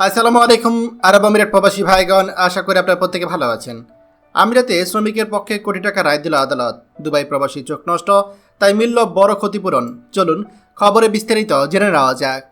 আসসালামু আলাইকুম, আরব আমিরাত প্রবাসী ভাইগণ, আশা করি আপনারা প্রত্যেকে ভালো আছেন। আমিরাতে শ্রমিকের পক্ষে কোটি টাকা রায় দিল আদালত। দুবাই প্রবাসী চোখ নষ্ট, তাই মিলল বড় ক্ষতিপূরণ। চলুন, খবরে বিস্তারিত জেনে নেওয়া যাক।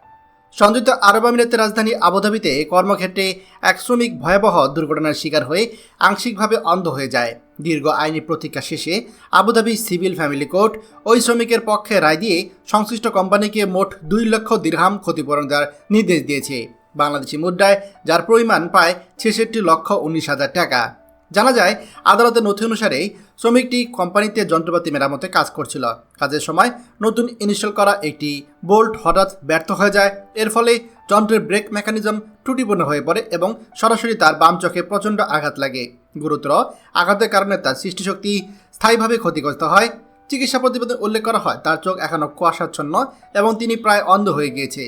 সংযুক্ত আরব আমিরাতের রাজধানী আবুধাবিতে কর্মক্ষেত্রে এক শ্রমিক ভয়াবহ দুর্ঘটনার শিকার হয়ে আংশিকভাবে অন্ধ হয়ে যায়। দীর্ঘ আইনি প্রতীক্ষা শেষে আবুধাবি সিভিল ফ্যামিলি কোর্ট ওই শ্রমিকের পক্ষে রায় দিয়ে সংশ্লিষ্ট কোম্পানিকে মোট দুই লক্ষ দীর্ঘাম ক্ষতিপূরণ দেওয়ার নির্দেশ দিয়েছে। বাংলাদেশি মুদ্রায়, যার পরিমাণ প্রায় ছেষট্টি লক্ষ উনিশ হাজার টাকা। জানা যায় আদালতের নথি অনুসারে শ্রমিকটি কোম্পানিতে যন্ত্রপাতি মেরামতে কাজ করছিল। কাজের সময় নতুন ইনস্টল করা একটি বোল্ট হঠাৎ ব্যর্থ হয়ে যায়। এর ফলে যন্ত্রের ব্রেক মেকানিজম ত্রুটিপূর্ণ হয়ে পড়ে এবং সরাসরি তার বাম চোখে প্রচণ্ড আঘাত লাগে। গুরুতর আঘাতের কারণে তার সৃষ্টিশক্তি স্থায়ীভাবে ক্ষতিগ্রস্ত হয়। চিকিৎসা প্রতিবেদন উল্লেখ করা হয়, তার চোখ এখনও কুয়াশাচ্ছন্ন এবং তিনি প্রায় অন্ধ হয়ে গিয়েছে।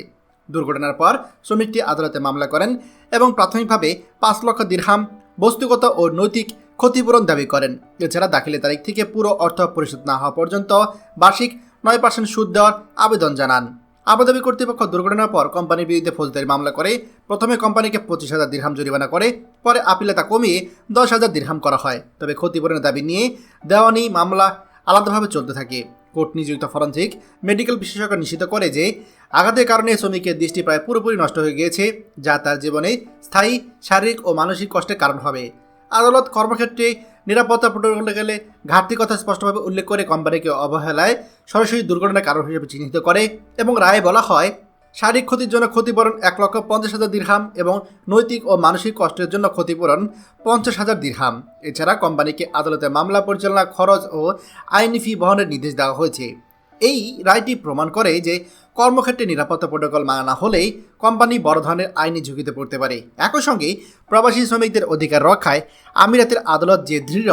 দুর্ঘটনার পর শ্রমিকটি আদালতে মামলা করেন এবং প্রাথমিকভাবে পাঁচ লক্ষ দীর্হাম বস্তুগত ও নৈতিক ক্ষতিপূরণ দাবি করেন। এছাড়া দাখিলের তারিখ থেকে পুরো অর্থ পরিশোধ না হওয়া পর্যন্ত বার্ষিক নয় পার্সেন্ট সুদ দেওয়ার আবেদন জানান। আবুধাবি কর্তৃপক্ষ দুর্ঘটনার পর কোম্পানির বিরুদ্ধে ফৌজদারি মামলা করে, প্রথমে কোম্পানিকে পঁচিশ হাজার দিরহাম জরিমানা করে, পরে আপিলে তা কমিয়ে দশ হাজার দিরহাম করা হয়। তবে ক্ষতিপূরণের দাবি নিয়ে দেওয়ানি মামলা আলাদাভাবে চলতে থাকে। কোর্ট নিযুক্ত ফরেন্সিক মেডিকেল বিশেষজ্ঞ নিশ্চিত করে যে আঘাতের কারণে শ্রমিকের দৃষ্টি প্রায় পুরোপুরি নষ্ট হয়ে গিয়েছে, যা তার জীবনে স্থায়ী, শারীরিক ও মানসিক কষ্টের কারণ হবে। আদালত কর্মক্ষেত্রে নিরাপত্তা প্রোটোকলে গেলে ঘাটতির কথা স্পষ্টভাবে উল্লেখ করে কোম্পানিকে অবহেলায় সরাসরি দুর্ঘটনার কারণ হিসেবে চিহ্নিত করে এবং রায়ে বলা হয় শারীরিক ক্ষতির জন্য ক্ষতিপূরণ এক লক্ষ পঞ্চাশ হাজার দীর্হাম এবং নৈতিক ও মানসিক কষ্টের জন্য ক্ষতিপূরণ পঞ্চাশ হাজার দীর্হাম। এছাড়া কোম্পানিকে আদালতে মামলা পরিচালনা, খরচ ও আইনি ফি বহনের নির্দেশ দেওয়া হয়েছে। এই রায়টি প্রমাণ করে যে কর্মক্ষেত্রে নিরাপত্তা প্রোটোকল মানা না হলেই কোম্পানি বড় ধরনের আইনি ঝুঁকিতে পড়তে পারে। একই সঙ্গে প্রবাসী শ্রমিকদের অধিকার রক্ষায় আমিরাতের আদালত যে দৃঢ়,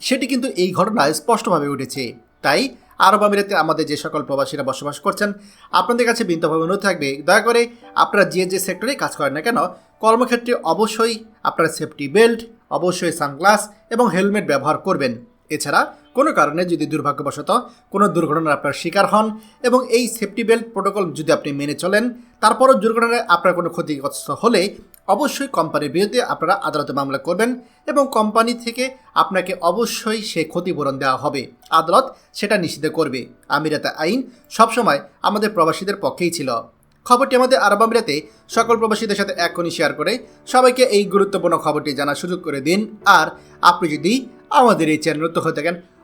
সেটি কিন্তু এই ঘটনায় স্পষ্টভাবে উঠেছে। তাই আরব আমিরাতে আমাদের যে সকল প্রবাসীরা বসবাস করছেন, আপনাদের কাছে বিনীতভাবে অনুরোধ থাকবে, দয়া করে আপনারা যে যে সেক্টরে কাজ করেন না কেন, কর্মক্ষেত্রে অবশ্যই আপনারা সেফটি বেল্ট অবশ্যই সানগ্লাস এবং হেলমেট ব্যবহার করবেন। এছাড়া কোনো কারণে যদি দুর্ভাগ্যবশত কোনো দুর্ঘটনার আপনার শিকার হন এবং এই সেফটি বেল্ট প্রোটোকল যদি আপনি মেনে চলেন, তারপরও দুর্ঘটনায় আপনার কোনো ক্ষতিগ্রস্ত হলে অবশ্যই কোম্পানির বিরুদ্ধে আপনারা আদালতে মামলা করবেন এবং কোম্পানি থেকে আপনাকে অবশ্যই সে ক্ষতিপূরণ দেওয়া হবে। আদালত সেটা নিষিদ্ধ করবে। আমিরাতে আইন সবসময় আমাদের প্রবাসীদের পক্ষেই ছিল। খবরটি আমাদের আরব আমিরাতে সকল প্রবাসীদের সাথে এখনই শেয়ার করে। সবাইকে এই গুরুত্বপূর্ণ খবরটি জানার সুযোগ করে দিন। আর আপনি যদি আমাদের এই চ্যানেল হয়ে থাকেন